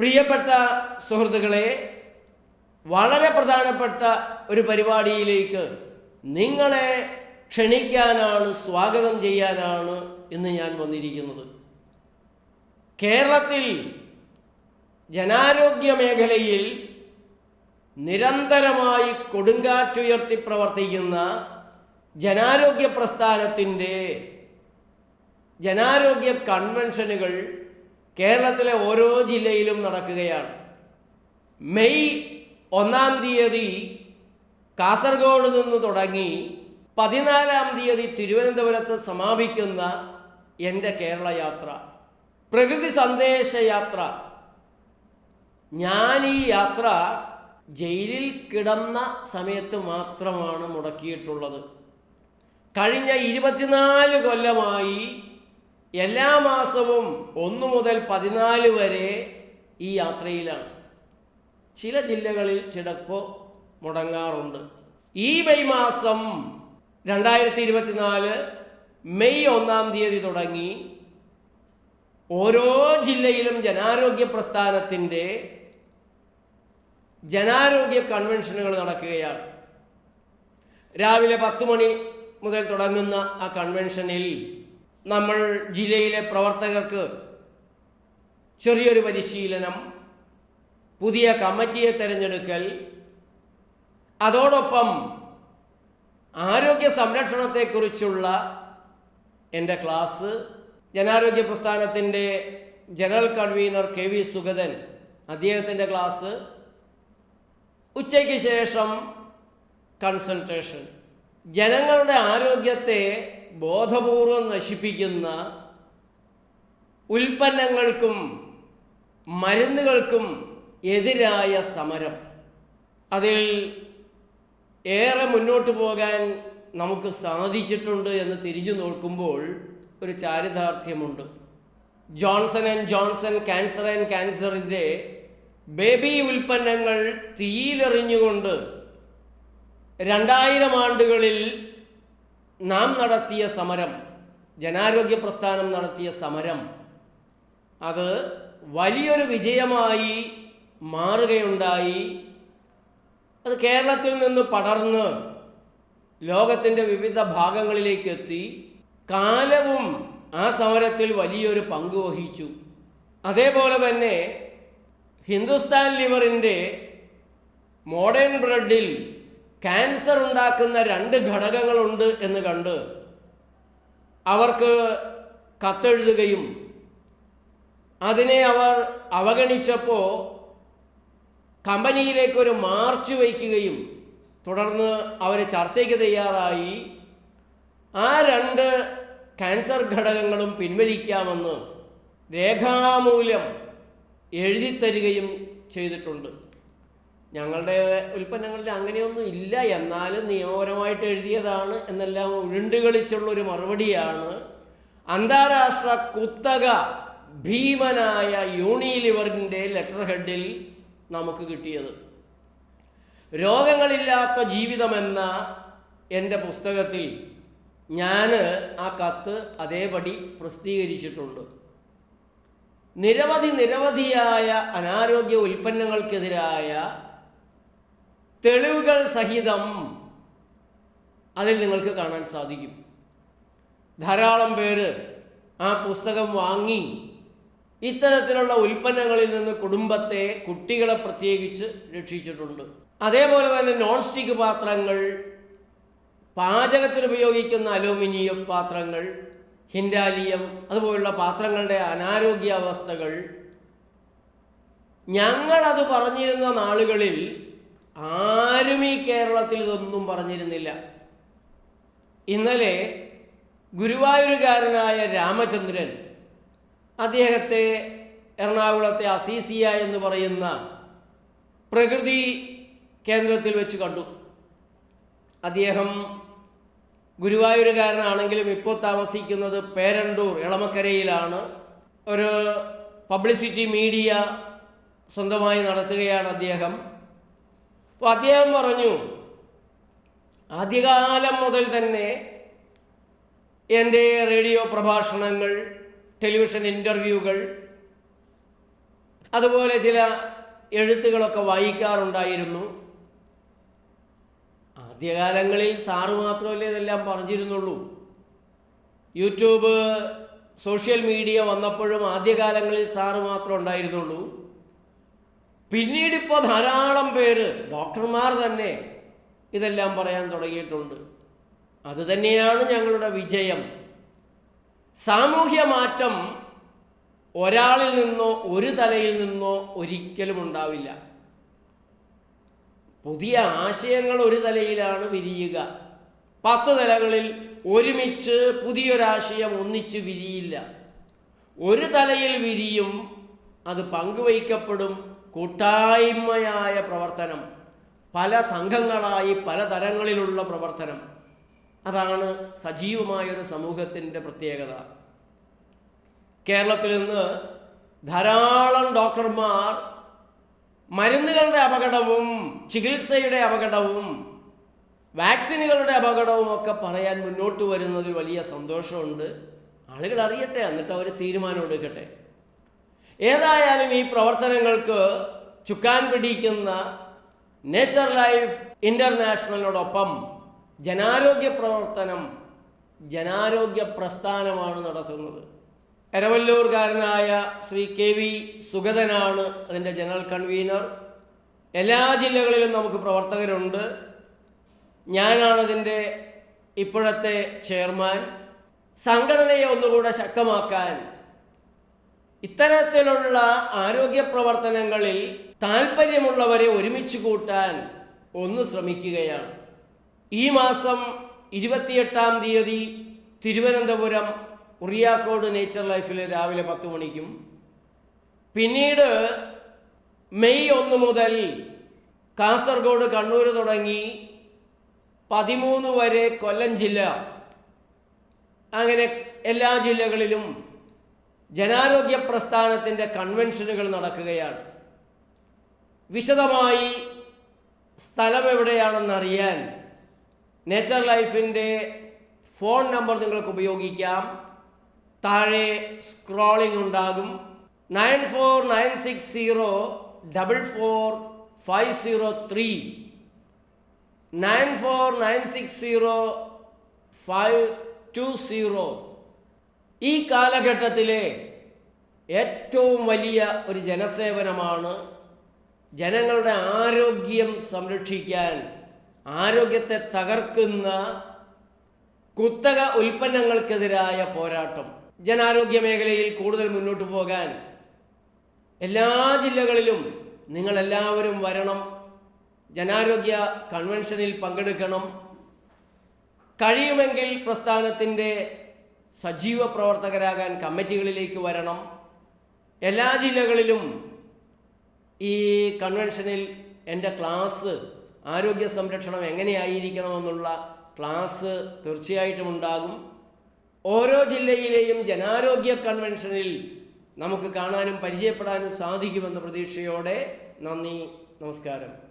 പ്രിയപ്പെട്ട സുഹൃത്തുക്കളെ വളരെ പ്രധാനപ്പെട്ട ഒരു പരിപാടിയിലേക്ക് നിങ്ങളെ ക്ഷണിക്കാനാണ് സ്വാഗതം ചെയ്യാനാണ് ഇന്ന് ഞാൻ വന്നിരിക്കുന്നത്. കേരളത്തിൽ ജനാരോഗ്യ മേഖലയിൽ നിരന്തരമായി കൊടുങ്കാറ്റുയർത്തി പ്രവർത്തിക്കുന്ന ജനാരോഗ്യ പ്രസ്ഥാനത്തിന്റെ ജനാരോഗ്യ കൺവെൻഷനുകൾ കേരളത്തിലെ ഓരോ ജില്ലയിലും നടക്കുകയാണ്. മെയ് ഒന്നാം തീയതി കാസർഗോഡ് നിന്ന് തുടങ്ങി പതിനാലാം തീയതി തിരുവനന്തപുരത്ത് സമാപിക്കുന്ന എന്റെ കേരള യാത്ര പ്രകൃതി സന്ദേശ യാത്ര. ഞാൻ ഈ യാത്ര ജയിലിൽ കിടന്ന സമയത്ത് മാത്രമാണ് മുടക്കിയിട്ടുള്ളത്. കഴിഞ്ഞ ഇരുപത്തിനാല് കൊല്ലമായി എല്ലാ മാസവും ഒന്നു മുതൽ പതിനാല് വരെ ഈ യാത്രയിലാണ്. ചില ജില്ലകളിൽ ചിലപ്പോൾ മുടങ്ങാറുണ്ട്. ഈ മെയ് മാസം രണ്ടായിരത്തി ഇരുപത്തിനാല് മെയ് ഒന്നാം തീയതി തുടങ്ങി ഓരോ ജില്ലയിലും ജനാരോഗ്യ പ്രസ്ഥാനത്തിന്റെ ജനാരോഗ്യ കൺവെൻഷനുകൾ നടക്കുകയാണ്. രാവിലെ പത്ത് മണി മുതൽ തുടങ്ങുന്ന ആ കൺവെൻഷനിൽ നമ്മൾ ജില്ലയിലെ പ്രവർത്തകർക്ക് ചെറിയൊരു പരിശീലനം പുതിയ കമ്മിറ്റിയെ തിരഞ്ഞെടുക്കൽ അതോടൊപ്പം ആരോഗ്യ സംരക്ഷണത്തെക്കുറിച്ചുള്ള എന്റെ ക്ലാസ് ജനാരോഗ്യ പ്രസ്ഥാനത്തിന്റെ general convener K V Sugathan അദ്ദേഹത്തിന്റെ ക്ലാസ് ഉച്ചയ്ക്ക് ശേഷം കൺസൾട്ടേഷൻ. ജനങ്ങളുടെ ആരോഗ്യത്തെ ബോധപൂർവം നശിപ്പിക്കുന്ന ഉൽപ്പന്നങ്ങൾക്കും മരുന്നുകൾക്കും എതിരായ സമരം. അതിൽ ഏറെ മുന്നോട്ട് പോകാൻ നമുക്ക് സാധിച്ചിട്ടുണ്ട് എന്ന് തിരിഞ്ഞു നോക്കുമ്പോൾ ഒരു ചാരിതാർത്ഥ്യമുണ്ട്. Johnson and Johnson cancer and ക്യാൻസറിന്റെ ബേബി ഉൽപ്പന്നങ്ങൾ തീയിലെറിഞ്ഞുകൊണ്ട് രണ്ടായിരം ആണ്ടുകളിൽ നാം നടത്തിയ സമരം ജനാരോഗ്യ പ്രസ്ഥാനം നടത്തിയ സമരം അത് വലിയൊരു വിജയമായി മാറുകയുണ്ടായി. അത് കേരളത്തിൽ നിന്ന് പടർന്ന് ലോകത്തിന്റെ വിവിധ ഭാഗങ്ങളിലേക്ക് എത്തി കാലവും ആ സമരത്തിൽ വലിയൊരു പങ്ക് വഹിച്ചു. അതേപോലെ തന്നെ ഹിന്ദുസ്ഥാൻ ലിവറിന്റെ മോഡേൺ ബ്രെഡിൽ ക്യാൻസർ ഉണ്ടാക്കുന്ന രണ്ട് ഘടകങ്ങളുണ്ട് എന്ന് കണ്ട് അവർക്ക് കത്തെഴുതുകയും അതിനെ അവർ അവഗണിച്ചപ്പോൾ കമ്പനിയിലേക്കൊരു മാർച്ച് വയ്ക്കുകയും തുടർന്ന് അവർ ചർച്ചയ്ക്ക് തയ്യാറായി. ആ രണ്ട് ക്യാൻസർ ഘടകങ്ങളും പിൻവലിക്കാമെന്ന് രേഖാമൂലം എഴുതിത്തരികയും ചെയ്തിട്ടുണ്ട്. ഞങ്ങളുടെ ഉൽപ്പന്നങ്ങളിൽ അങ്ങനെയൊന്നും ഇല്ല. എന്നാലും നിയമപരമായിട്ട് എഴുതിയതാണ് എന്നെല്ലാം ഉരുണ്ടുകളിച്ചുള്ള ഒരു മറുപടിയാണ്. അന്താരാഷ്ട്ര കുത്തക ഭീമനായ യൂണിലിവറിന്റെ ലെറ്റർ ഹെഡിൽ നമുക്ക് കിട്ടിയത്. രോഗങ്ങളില്ലാത്ത ജീവിതമെന്ന എന്റെ പുസ്തകത്തിൽ ഞാൻ ആ കത്ത് അതേപടി പ്രസിദ്ധീകരിച്ചിട്ടുണ്ട്. നിരവധി നിരവധിയായ അനാരോഗ്യ ഉൽപ്പന്നങ്ങൾക്കെതിരായ തെളിവുകൾ സഹിതം അതിൽ നിങ്ങൾക്ക് കാണാൻ സാധിക്കും. ധാരാളം പേര് ആ പുസ്തകം വാങ്ങി ഇത്തരത്തിലുള്ള ഉൽപ്പന്നങ്ങളിൽ നിന്ന് കുടുംബത്തെ കുട്ടികളെ പ്രത്യേകിച്ച് രക്ഷിച്ചിട്ടുണ്ട്. അതേപോലെ തന്നെ നോൺ സ്റ്റിക്ക് പാത്രങ്ങൾ പാചകത്തിന് ഉപയോഗിക്കുന്ന അലൂമിനിയം പാത്രങ്ങൾ ഹിൻഡാലിയം അതുപോലുള്ള പാത്രങ്ങളുടെ അനാരോഗ്യാവസ്ഥകൾ. ഞങ്ങളത് പറഞ്ഞിരുന്ന നാളുകളിൽ ആരും ഈ കേരളത്തിൽ ഇതൊന്നും പറഞ്ഞിരുന്നില്ല. ഇന്നലെ ഗുരുവായൂരുകാരനായ രാമചന്ദ്രൻ അദ്ദേഹത്തെ എറണാകുളത്തെ അസീസിയ എന്ന് പറയുന്ന പ്രകൃതി കേന്ദ്രത്തിൽ വെച്ച് കണ്ടു. അദ്ദേഹം ഗുരുവായൂരുകാരനാണെങ്കിലും ഇപ്പോൾ താമസിക്കുന്നത് പേരണ്ടൂർ എളമക്കരയിലാണ്. ഒരു പബ്ലിസിറ്റി മീഡിയ സ്വന്തമായി നടത്തുകയാണ് അദ്ദേഹം. അപ്പോൾ അദ്ദേഹം പറഞ്ഞു ആദ്യകാലം മുതൽ തന്നെ എന്റെ റേഡിയോ പ്രഭാഷണങ്ങൾ ടെലിവിഷൻ ഇന്റർവ്യൂകൾ അതുപോലെ ചില എഴുത്തുകളൊക്കെ വായിക്കാറുണ്ടായിരുന്നു. ആദ്യകാലങ്ങളിൽ സാറ് മാത്രമല്ലേ ഇതെല്ലാം പറഞ്ഞിരുന്നുള്ളൂ. യൂട്യൂബ് സോഷ്യൽ മീഡിയ വന്നപ്പോഴും ആദ്യകാലങ്ങളിൽ സാറ് മാത്രം ഉണ്ടായിരുന്നുള്ളൂ. പിന്നീട് ഇപ്പോൾ ധാരാളം പേര് ഡോക്ടർമാർ തന്നെ ഇതെല്ലാം പറയാൻ തുടങ്ങിയിട്ടുണ്ട്. അതുതന്നെയാണ് ഞങ്ങളുടെ വിജയം. സാമൂഹ്യ മാറ്റം ഒരാളിൽ നിന്നോ ഒരു തലയിൽ നിന്നോ ഒരിക്കലും ഉണ്ടാവില്ല. പുതിയ ആശയങ്ങൾ ഒരു തലയിലാണ് വിരിയുക. പത്ത് തലകളിൽ ഒരുമിച്ച് പുതിയൊരാശയം ഒന്നിച്ച് വിരിയില്ല. ഒരു തലയിൽ വിരിയും അത് പങ്കുവയ്ക്കപ്പെടും കൂട്ടായ്മയായ പ്രവർത്തനം പല സംഘങ്ങളായി പല തരങ്ങളിലുള്ള പ്രവർത്തനം. അതാണ് സജീവമായൊരു സമൂഹത്തിന്റെ പ്രത്യേകത. കേരളത്തിൽ നിന്ന് ധാരാളം ഡോക്ടർമാർ മരുന്നുകളുടെ അപകടവും ചികിത്സയുടെ അപകടവും വാക്സിനുകളുടെ അപകടവും ഒക്കെ പറയാൻ മുന്നോട്ട് വരുന്നതിൽ വലിയ സന്തോഷമുണ്ട്. ആളുകൾ അറിയട്ടെ എന്നിട്ട് അവർ തീരുമാനം എടുക്കട്ടെ. ഏതായാലും ഈ പ്രവർത്തനങ്ങൾക്ക് ചുക്കാൻ പിടിക്കുന്ന നേച്ചർ ലൈഫ് ഇന്റർനാഷണലിനോടൊപ്പം ജനാരോഗ്യ പ്രവർത്തനം ജനാരോഗ്യ പ്രസ്ഥാനമാണ് നടത്തുന്നത്. എരവല്ലൂർകാരനായ ശ്രീ കെ വി സുഗതനാണ് അതിന്റെ ജനറൽ കൺവീനർ. എല്ലാ ജില്ലകളിലും നമുക്ക് പ്രവർത്തകരുണ്ട്. ഞാനാണതിന്റെ ഇപ്പോഴത്തെ ചെയർമാൻ. സംഘടനയെ ഒന്നുകൂടെ ശക്തമാക്കാൻ ഇത്തരത്തിലുള്ള ആരോഗ്യ പ്രവർത്തനങ്ങളിൽ താല്പര്യമുള്ളവരെ ഒരുമിച്ച് കൂട്ടാൻ ഒന്ന് ശ്രമിക്കുകയാണ്. ഈ മാസം ഇരുപത്തിയെട്ടാം തീയതി തിരുവനന്തപുരം ഉറിയാക്കോട് നേച്ചർ ലൈഫിൽ രാവിലെ പത്ത് മണിക്കും പിന്നീട് മെയ് ഒന്ന് മുതൽ കാസർഗോഡ് കണ്ണൂർ തുടങ്ങി പതിമൂന്ന് വരെ കൊല്ലം ജില്ല. അങ്ങനെ എല്ലാ ജില്ലകളിലും ജനാരോഗ്യ പ്രസ്ഥാനത്തിന്റെ കൺവെൻഷനുകൾ നടക്കുകയാണ്. വിശദമായി സ്ഥലം എവിടെയാണെന്നറിയാൻ നേച്ചർ ലൈഫിന്റെ ഫോൺ നമ്പർ നിങ്ങൾക്ക് ഉപയോഗിക്കാം. താഴെ സ്ക്രോളിംഗ് ഉണ്ടാകും. Nine four nine six zero double four five zero three. Nine four nine six zero five two zero. ഈ കാലഘട്ടത്തിലെ ഏറ്റവും വലിയ ഒരു ജനസേവനമാണ് ജനങ്ങളുടെ ആരോഗ്യം സംരക്ഷിക്കാൻ ആരോഗ്യത്തെ തകർക്കുന്ന കുത്തക ഉൽപ്പന്നങ്ങൾക്കെതിരായ പോരാട്ടം. ജനാരോഗ്യ മേഖലയിൽ കൂടുതൽ മുന്നോട്ട് പോകാൻ എല്ലാ ജില്ലകളിലും നിങ്ങളെല്ലാവരും വരണം. ജനാരോഗ്യ കൺവെൻഷനിൽ പങ്കെടുക്കണം. കഴിയുമെങ്കിൽ പ്രസ്ഥാനത്തിന്റെ സജീവ പ്രവർത്തകരാകാൻ കമ്മിറ്റികളിലേക്ക് വരണം. എല്ലാ ജില്ലകളിലും ഈ കൺവെൻഷനിൽ എന്റെ ക്ലാസ് ആരോഗ്യ സംരക്ഷണം എങ്ങനെയായിരിക്കണമെന്നുള്ള ക്ലാസ് തീർച്ചയായിട്ടും ഉണ്ടാകും. ഓരോ ജില്ലയിലെയും ജനാരോഗ്യ കൺവെൻഷനിൽ നമുക്ക് കാണാനും പരിചയപ്പെടാനും സാധിക്കുമെന്ന പ്രതീക്ഷയോടെ നന്ദി നമസ്കാരം.